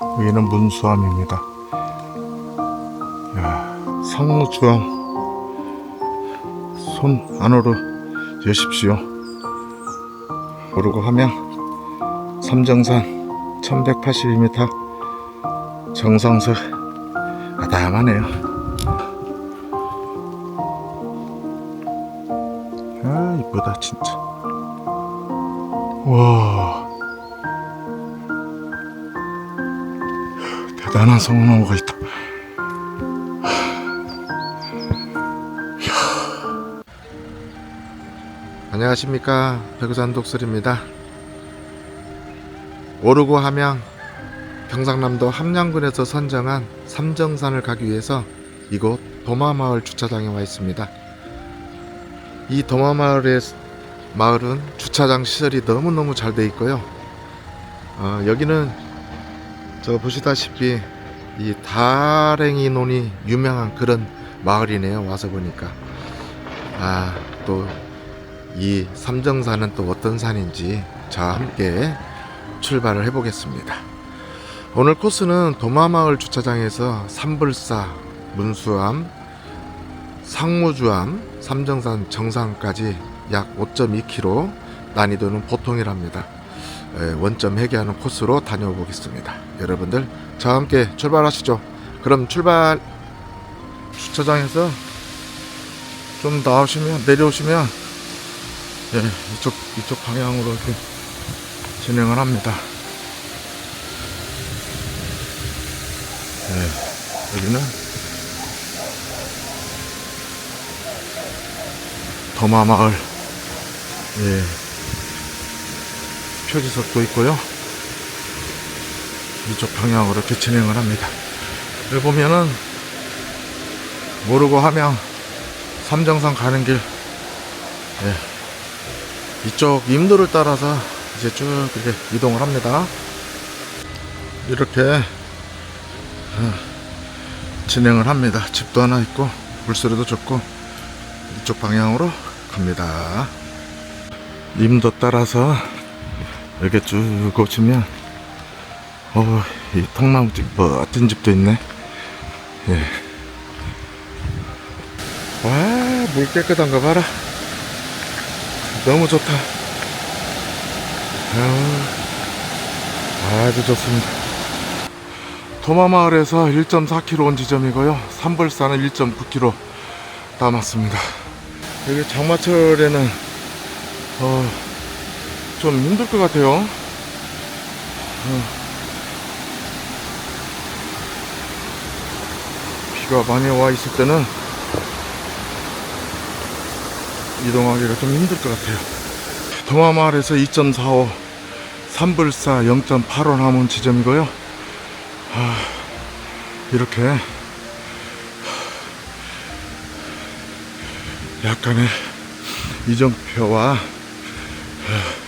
여기는 문수암입니다. 야, 상무주암 손 안으로 여십시오. 오르고 함양 삼정산 1182m 정상석 아담하네요. 아 이쁘다 진짜. 와 대단한 성나무가 있다. 안녕하십니까 백우산 독설입니다. 오르고 함양 경상남도 함양군에서 선정한 삼정산을 가기 위해서 이곳 도마마을 주차장에 와 있습니다. 이 도마마을의 마을은 주차장 시설이 너무너무 잘 돼 있고요. 어, 여기는 저 보시다시피 이 다랭이 논이 유명한 그런 마을이네요. 와서 보니까 아 또 이 삼정산은 또 어떤 산인지 저와 함께 출발을 해보겠습니다. 오늘 코스는 도마마을 주차장에서 삼불사, 문수암, 상무주암, 삼정산 정상까지 약 5.2km 난이도는 보통이랍니다. 에, 원점 회귀하는 코스로 다녀 보겠습니다. 여러분들 저와 함께 출발하시죠. 그럼 출발 주차장에서 좀 나오시면 내려오시면 예, 이쪽 이쪽 방향으로 이렇게 진행을 합니다. 예, 여기는 더마마을 예, 표지석도 있고요. 이쪽 방향으로 이렇게 진행을 합니다. 여기 보면은 모르고 함양 삼정산 가는 길 예, 이쪽 임도를 따라서 이제 쭉 이렇게 이동을 합니다. 이렇게 어, 진행을 합니다. 집도 하나 있고 물소리도 좋고 이쪽 방향으로 갑니다. 임도 따라서 이렇게 쭉 오시면 어, 이 통나무집 멋진 집도 있네. 예. 와, 물 깨끗한 거 봐라. 너무 좋다. 아유, 아주 좋습니다. 도마마을에서 1.4km 온 지점이고요. 삼벌산은 1.9km 남았습니다. 여기 장마철에는 어, 좀 힘들 것 같아요. 어, 비가 많이 와 있을 때는 이동하기가 좀 힘들 것 같아요. 도마마을에서 2.45, 삼불사 0.85 남은 지점이고요. 아, 이렇게 약간의 이정표와 어,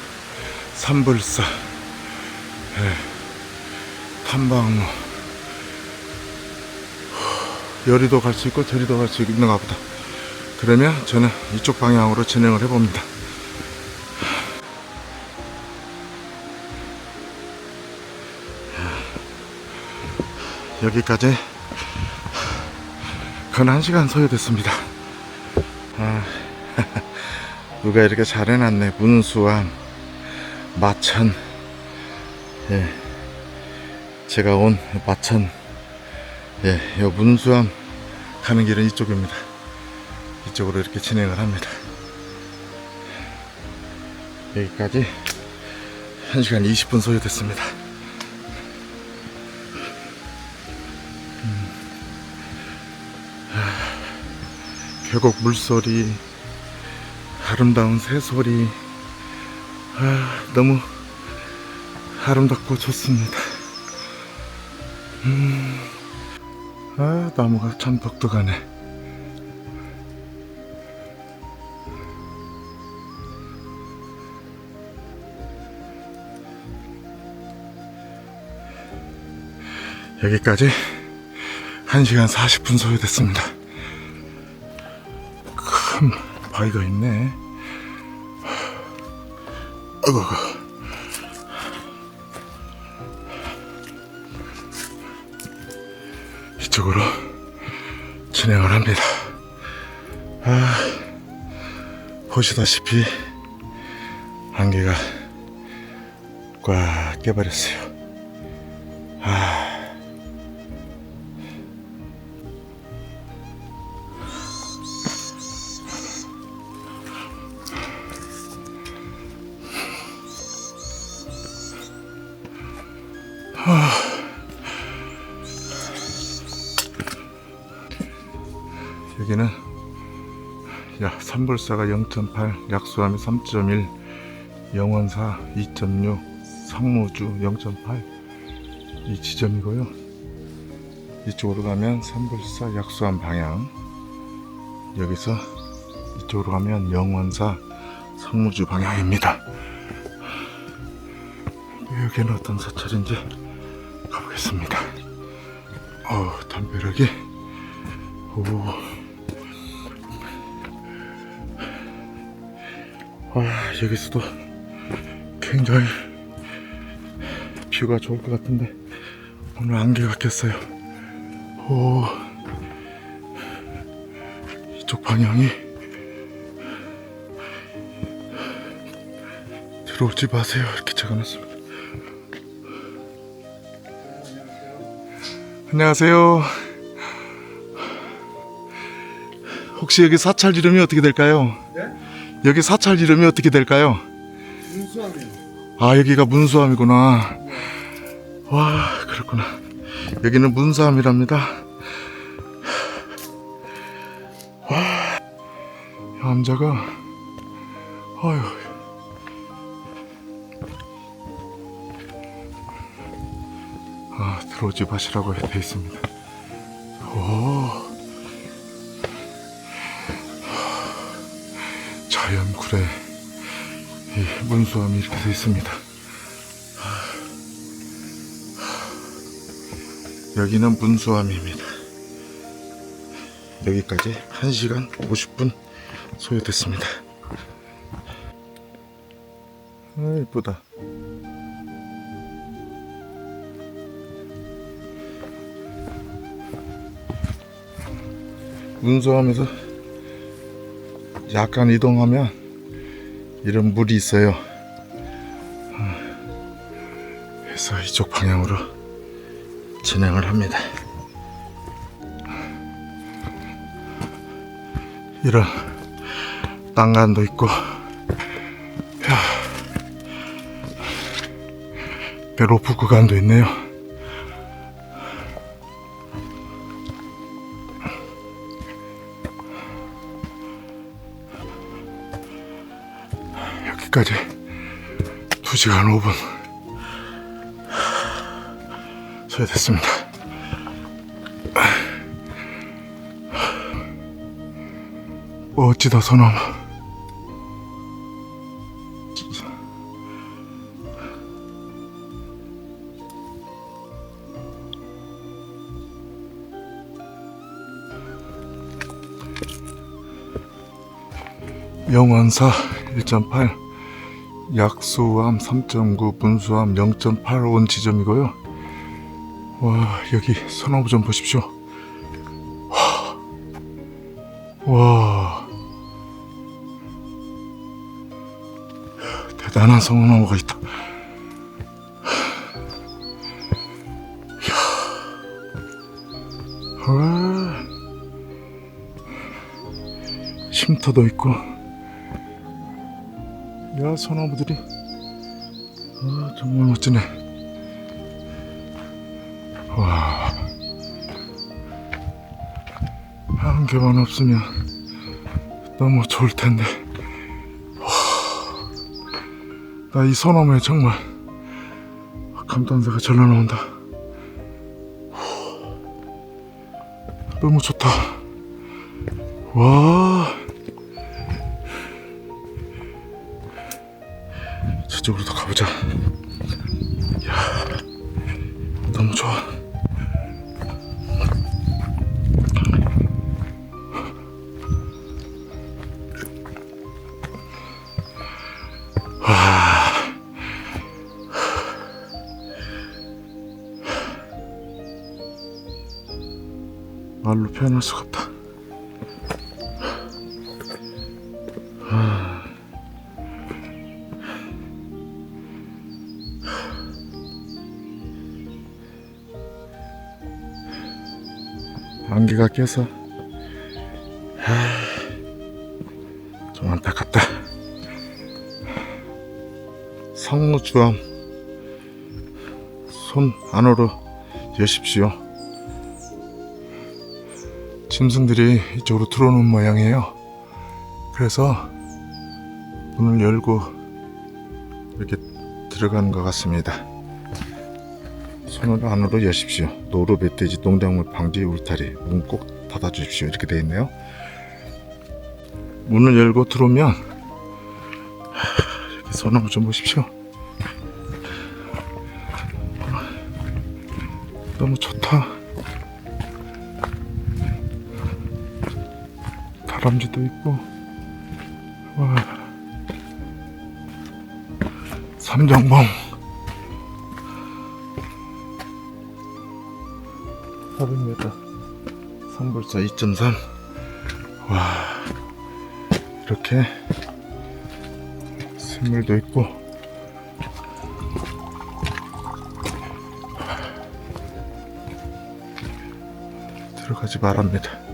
삼불사, 예, 탐방로, 여리도 갈 수 있고 저리도 갈 수 있는가 보다. 그러면 저는 이쪽 방향으로 진행을 해봅니다. 여기까지 건 1시간 소요됐습니다. 아, 누가 이렇게 잘 해놨네. 문수암, 마천. 예. 제가 온 마천. 예, 요 문수암 가는 길은 이쪽입니다. 이쪽으로 이렇게 진행을 합니다. 여기까지 1시간 20분 소요됐습니다. 음. 아, 계곡 물소리, 아름다운 새소리, 아, 너무 아름답고 좋습니다. 음, 아, 나무가 참 독특하네. 여기까지 1시간 40분 소요됐습니다. 큰 바위가 있네. 아이고. 이쪽으로 진행을 합니다. 아, 보시다시피 안개가 꽉 깨버렸어요. 아. 야 삼불사가 0.8 약수함이 3.1 영원사 2.6 상무주 0.8 이 지점이고요. 이쪽으로 가면 삼불사 약수함 방향. 여기서 이쪽으로 가면 영원사 상무주 방향입니다. 여기는 어떤 사찰인지 가보겠습니다. 어 담벼락이. 오 와, 여기서도 굉장히 뷰가 좋을 것 같은데 오늘 안개가 꼈어요. 오, 이쪽 방향이 들어오지 마세요 이렇게 적어놨습니다. 안녕하세요. 혹시 여기 사찰 이름이 어떻게 될까요? 여기 사찰 이름이 어떻게 될까요? 문수함이요. 아 여기가 문수함이구나. 와 그렇구나. 여기는 문수함이랍니다. 와 남자가 아유. 아 들어오지 마시라고 돼 있습니다. 구례 이 문수함이 이렇게 되어 있습니다. 여기는 문수함입니다. 여기까지 1시간 50분 소요됐습니다. 아, 이쁘다. 문수함에서 약간 이동하면 이런 물이 있어요. 그래서 이쪽 방향으로 진행을 합니다. 이런 난간도 있고, 야, 배로프 구간도 있네요. 여기까지 2시간 5분 소요됐습니다. 멋지다 소나무. 영원사 1.8 약수암 3.9 분수암 0.8온 지점이고요. 와 여기 소나무 좀 보십시오. 와, 와 대단한 소나무가 있다. 와 쉼터도 있고. 야 소나무들이. 아, 정말 멋지네. 와. 안개만 없으면 너무 좋을 텐데. 나 이 소나무에 정말 감탄사가 절로 나온다. 너무 좋다. 와 안개가 껴서 하, 좀 안타깝다. 성무주암 손 안으로 여십시오. 짐승들이 이쪽으로 들어오는 모양이에요. 그래서 문을 열고 이렇게 들어가는 것 같습니다. 손을 안으로 여십시오. 노루, 멧돼지, 농작물 방지 울타리 문 꼭 닫아주십시오. 이렇게 되어 있네요. 문을 열고 들어오면 하, 이렇게 소나무 좀 보십시오. 너무 좋다. 다람쥐도 있고, 와, 삼정봉. 400m 선불사 2.3 와 이렇게 샘물도 있고. 들어가지 말랍니다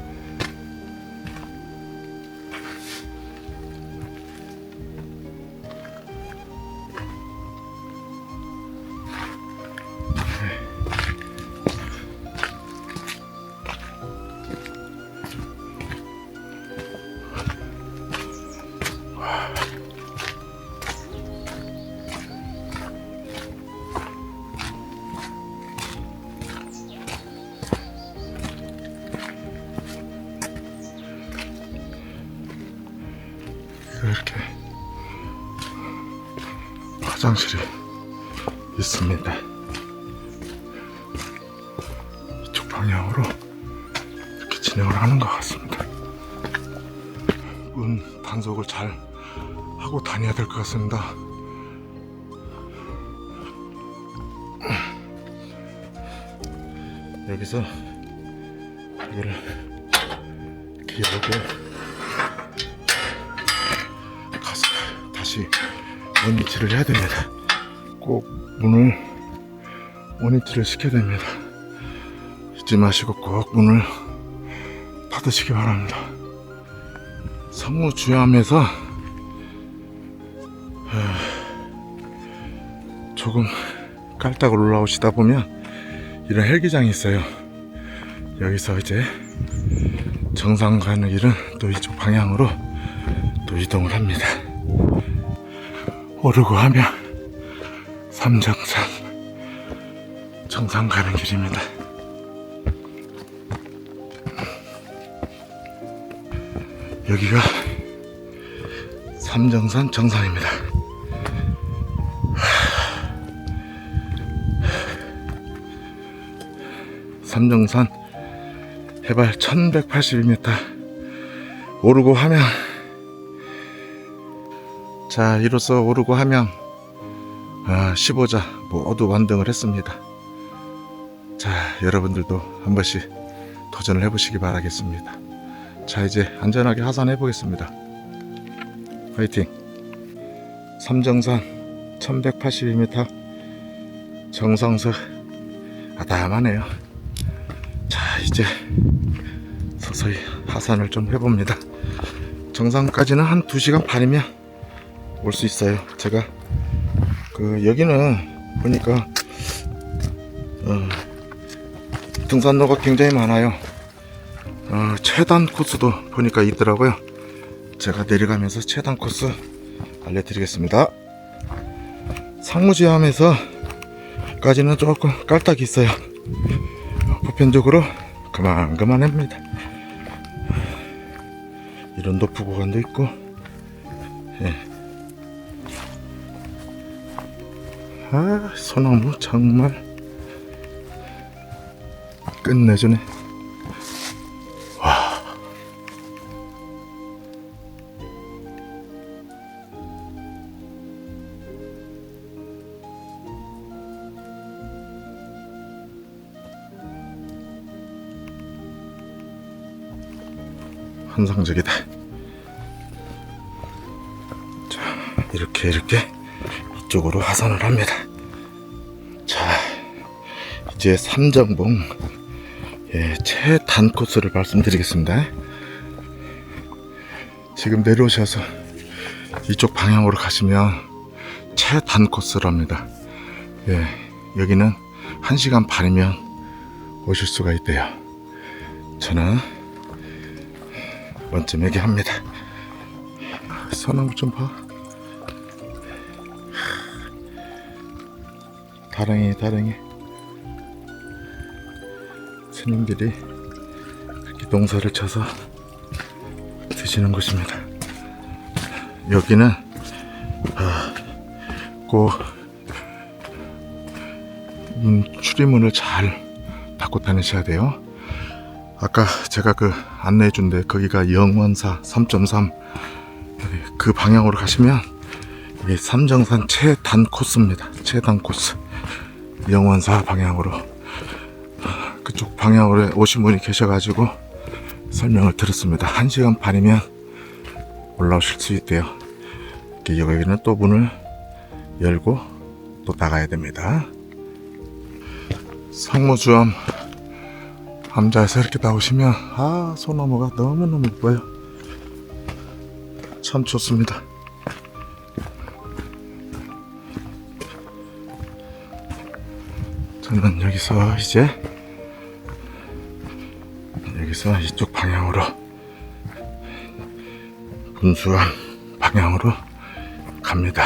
화장실이 있습니다. 이쪽 방향으로 이렇게 진행을 하는 것 같습니다. 문 단속을 잘 하고 다녀야 될 것 같습니다. 여기서 이거를 이렇게 열고 원위치를 해야 됩니다. 꼭 문을 원위치를 시켜야 됩니다. 잊지 마시고 꼭 문을 닫으시기 바랍니다. 성무주암에서 어, 조금 깔딱 올라오시다 보면 이런 헬기장이 있어요. 여기서 이제 정상 가는 길은 또 이쪽 방향으로 또 이동을 합니다. 오르고 하면 삼정산 정상 가는 길입니다. 여기가 삼정산 정상입니다. 삼정산 해발 1181m 오르고 하면 자 이로써 오르고 하면 아, 15자 모두 완등을 했습니다. 자 여러분들도 한 번씩 도전을 해보시기 바라겠습니다. 자 이제 안전하게 하산해 보겠습니다. 화이팅! 삼정산 1182m 정상석 아담하네요. 자 이제 서서히 하산을 좀 해봅니다. 정상까지는 한 2시간 반이면 올 수 있어요. 제가 그 여기는 보니까 어, 등산로가 굉장히 많아요. 어, 최단 코스도 보니까 있더라고요. 제가 내려가면서 최단 코스 알려드리겠습니다. 상무지함에서까지는 조금 깔딱이 있어요. 보편적으로 그만 그만합니다. 이런 높은 구간도 있고 예. 아 소나무 정말 끝내주네 환상적이다. 자, 이렇게 이렇게 이쪽으로 하산을 합니다. 자, 이제 삼정봉 예, 최단 코스를 말씀드리겠습니다. 지금 내려오셔서 이쪽 방향으로 가시면 최단 코스랍니다. 예, 여기는 1시간 반이면 오실 수가 있대요. 저는 먼저 얘기합니다. 소나무 좀 봐. 다랭이 다랭이 스님들이 이렇게 농사를 쳐서 드시는 곳입니다. 여기는 아, 꼭 문, 출입문을 잘 닫고 다니셔야 돼요. 아까 제가 그 안내해 준데 거기가 영원사 3.3 그 방향으로 가시면 삼정산 최단 코스입니다. 최단 코스. 영원사 방향으로 그쪽 방향으로 오신 분이 계셔가지고 설명을 들었습니다. 1시간 반이면 올라오실 수 있대요. 여기는 또 문을 열고 또 나가야 됩니다. 상무주암 암자에서 이렇게 나오시면 아 소나무가 너무너무 이뻐요. 참 좋습니다. 저는 여기서 이제 여기서 이쪽 방향으로 분수암 방향으로 갑니다.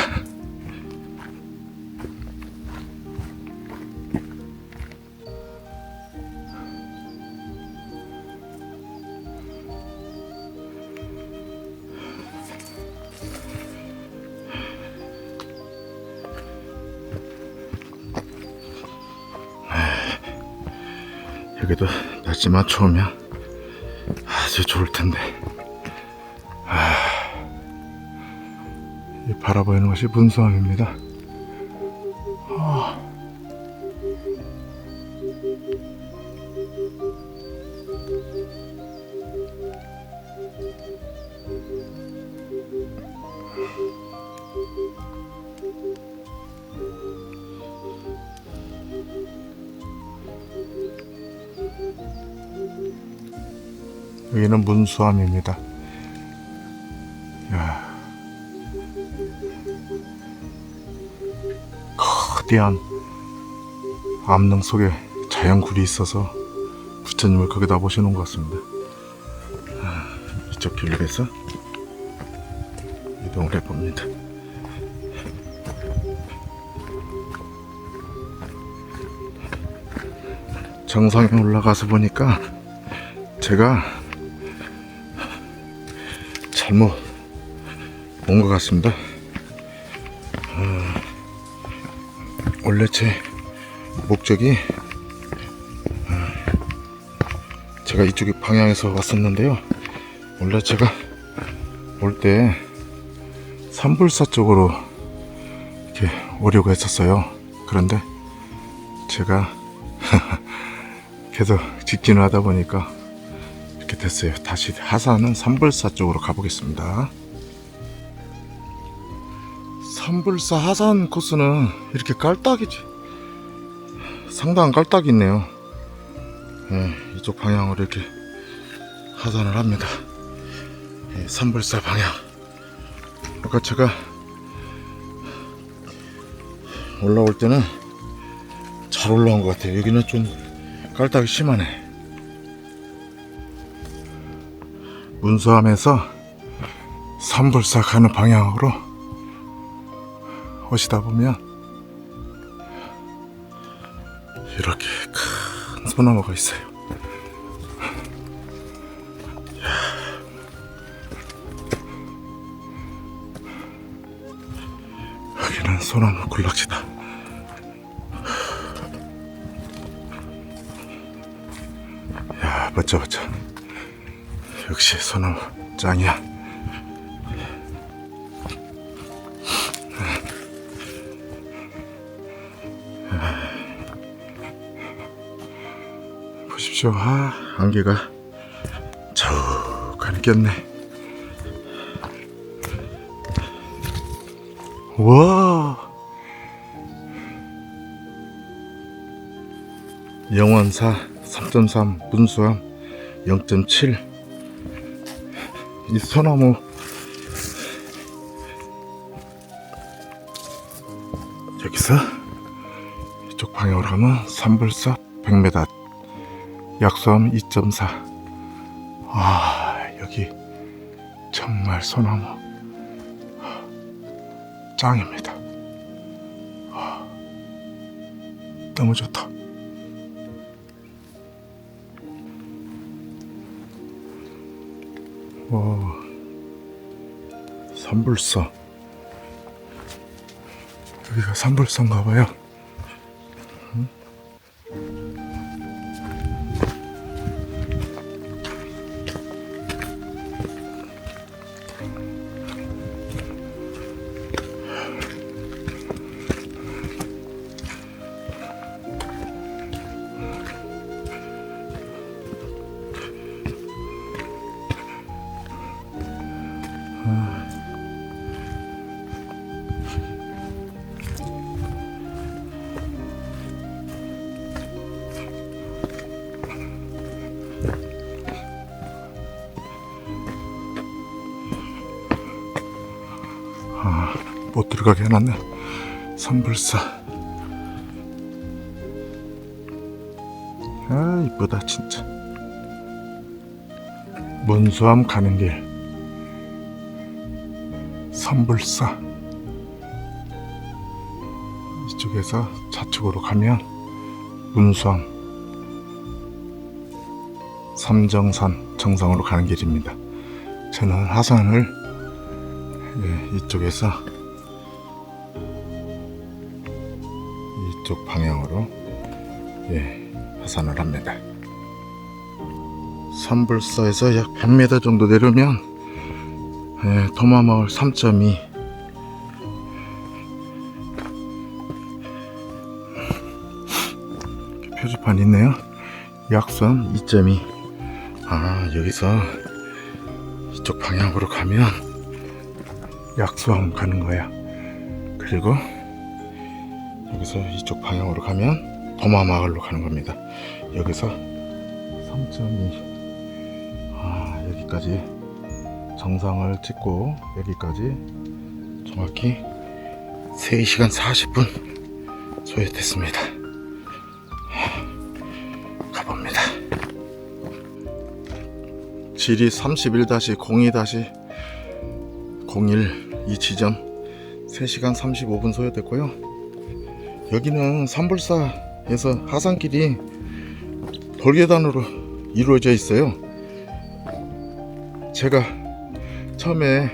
여기도 날씨 맞춰오 면 아주 좋을 텐데. 아, 이 바라보이는 것이 분수암입니다. 문수암입니다. 야. 거대한 암릉 속에 자연굴이 있어서 부처님을 거기다 모셔놓은 것 같습니다. 아, 이쪽 길로 해서 이동을 해봅니다. 정상에 올라가서 보니까 제가 잘못 온 것 같습니다. 어, 원래 제 목적이 어, 제가 이쪽 방향에서 왔었는데요. 원래 제가 올때 삼불사 쪽으로 이렇게 오려고 했었어요. 그런데 제가 계속 직진을 하다 보니까 이렇게 됐어요. 다시 하산은 삼불사 쪽으로 가보겠습니다. 삼불사 하산 코스는 이렇게 깔딱이지. 상당한 깔딱이 있네요. 예, 이쪽 방향으로 이렇게 하산을 합니다. 예, 삼불사 방향. 아까 제가 올라올 때는 잘 올라온 것 같아요. 여기는 좀 깔딱이 심하네. 문수함에서 삼불사 가는 방향으로 오시다 보면 이렇게 큰 소나무가 있어요. 여기는 소나무 군락지다. 야, 멋져, 멋져. 역시 소나무 짱이야. 보십시오. 아, 안개가 저간게 있겠네. 와. 영원사 3.3 분수함 0.7. 이 소나무 여기서 이쪽 방향으로 가면 산불사 100m 약수함 2.4아 여기 정말 소나무. 짱입니다. 아, 너무 좋다 와 산불사. 여기가 산불사인가 봐요 못 들어가게 해놨네. 산불사. 아 이쁘다 진짜. 문수암 가는 길. 산불사. 이쪽에서 좌측으로 가면 문수암. 삼정산 정상으로 가는 길입니다. 저는 하산을 예, 이쪽에서 이쪽 방향으로 예, 하산을 합니다. 산불사에서 약 100m 정도 내려면 예, 도마마을 3.2 표지판 있네요. 약선 2.2 아 여기서 이쪽 방향으로 가면 약수항 가는 거야. 그리고 여기서 이쪽 방향으로 가면 도마마을로 가는 겁니다. 여기서 3.2 아, 여기까지 정상을 찍고 여기까지 정확히 3시간 40분 소요됐습니다. 가봅니다. 지리 31-02-01 이 지점 3시간 35분 소요됐고요. 여기는 산불사에서 하산길이 돌계단으로 이루어져 있어요. 제가 처음에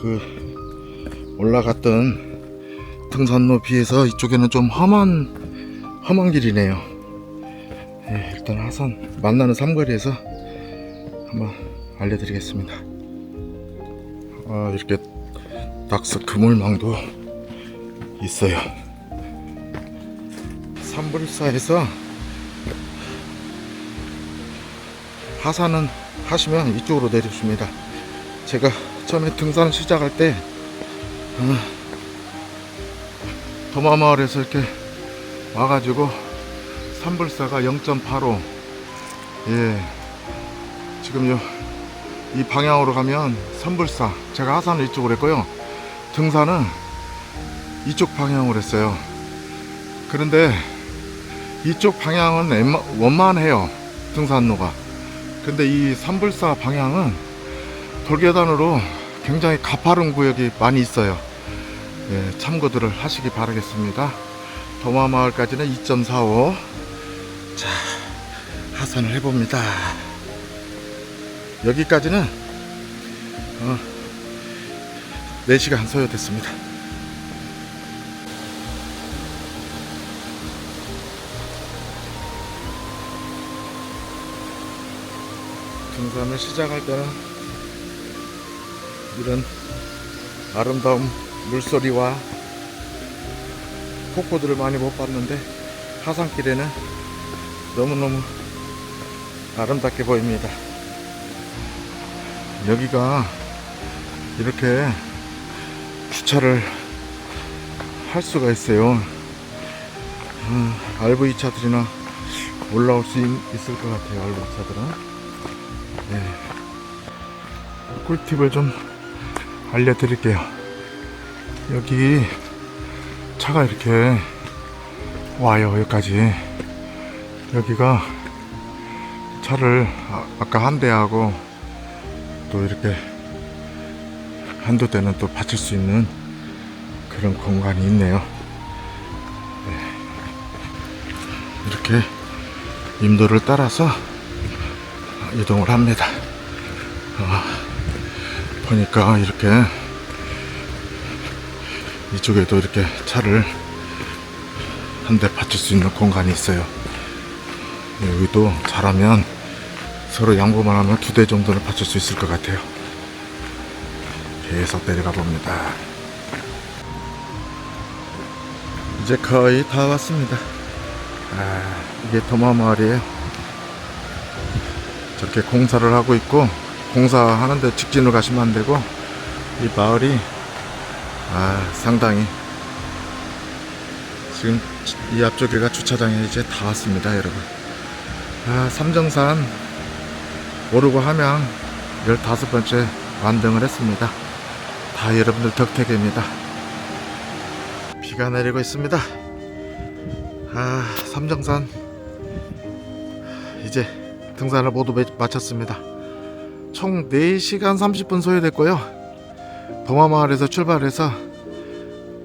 그 올라갔던 등산로 비해서 이쪽에는 좀 험한 험한 길이네요. 예, 일단 하산 만나는 삼거리에서 한번 알려드리겠습니다. 아, 이렇게 낙서 그물망도 있어요. 산불사에서 하산은 하시면 이쪽으로 내려줍니다. 제가 처음에 등산 시작할 때 어, 도마마을에서 이렇게 와가지고 산불사가 0.85 예. 지금 요이 방향으로 가면 산불사. 제가 하산을 이쪽으로 했고요. 등산은 이쪽 방향으로 했어요. 그런데 이쪽 방향은 원만해요 등산로가. 근데 이 산불사 방향은 돌계단으로 굉장히 가파른 구역이 많이 있어요. 예, 참고들을 하시기 바라겠습니다. 도마마을까지는 2.45 자 하산을 해봅니다. 여기까지는 어, 4시간 소요됐습니다 등산을 시작할 때는 이런 아름다운 물소리와 폭포들을 많이 못 봤는데 하산길에는 너무너무 아름답게 보입니다. 여기가 이렇게 주차를 할 수가 있어요. 음, RV 차들이나 올라올 수 있, 을것 같아요. RV 차들은. 네. 꿀팁을 좀 알려드릴게요. 여기 차가 이렇게 와요. 여기까지. 여기가 차를 아, 아까 한 대하고 또 이렇게 한두 대는 또 받칠 수 있는 그런 공간이 있네요. 네. 이렇게 임도를 따라서 이동을 합니다. 어, 보니까 이렇게 이쪽에도 이렇게 차를 한 대 받칠 수 있는 공간이 있어요. 여기도 잘하면 서로 양보만 하면 두 대 정도는 받칠 수 있을 것 같아요. 계속 내려가 봅니다. 이제 거의 다 왔습니다. 아, 이게 도마 마을이에요. 저렇게 공사를 하고 있고, 공사하는데 직진으로 가시면 안 되고, 이 마을이, 아, 상당히, 지금 이 앞쪽에가 주차장에 이제 다 왔습니다, 여러분. 아, 삼정산 오르고 함양 15번째 완등을 했습니다. 다 여러분들 덕택입니다. 비가 내리고 있습니다. 아, 삼정산 등산을 모두 마- 마쳤습니다. 총 4시간 30분 소요됐고요. 동화마을에서 출발해서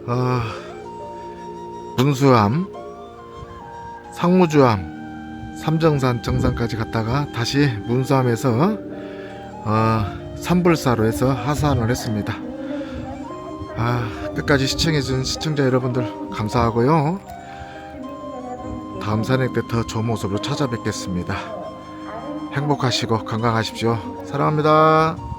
어, 문수암, 상무주암, 삼정산 정상까지 갔다가 다시 문수암에서 어, 산불사로 해서 하산을 했습니다. 아, 끝까지 시청해준 시청자 여러분들 감사하고요. 다음 산행 때 더 좋은 모습으로 찾아뵙겠습니다. 행복하시고 건강하십시오. 사랑합니다.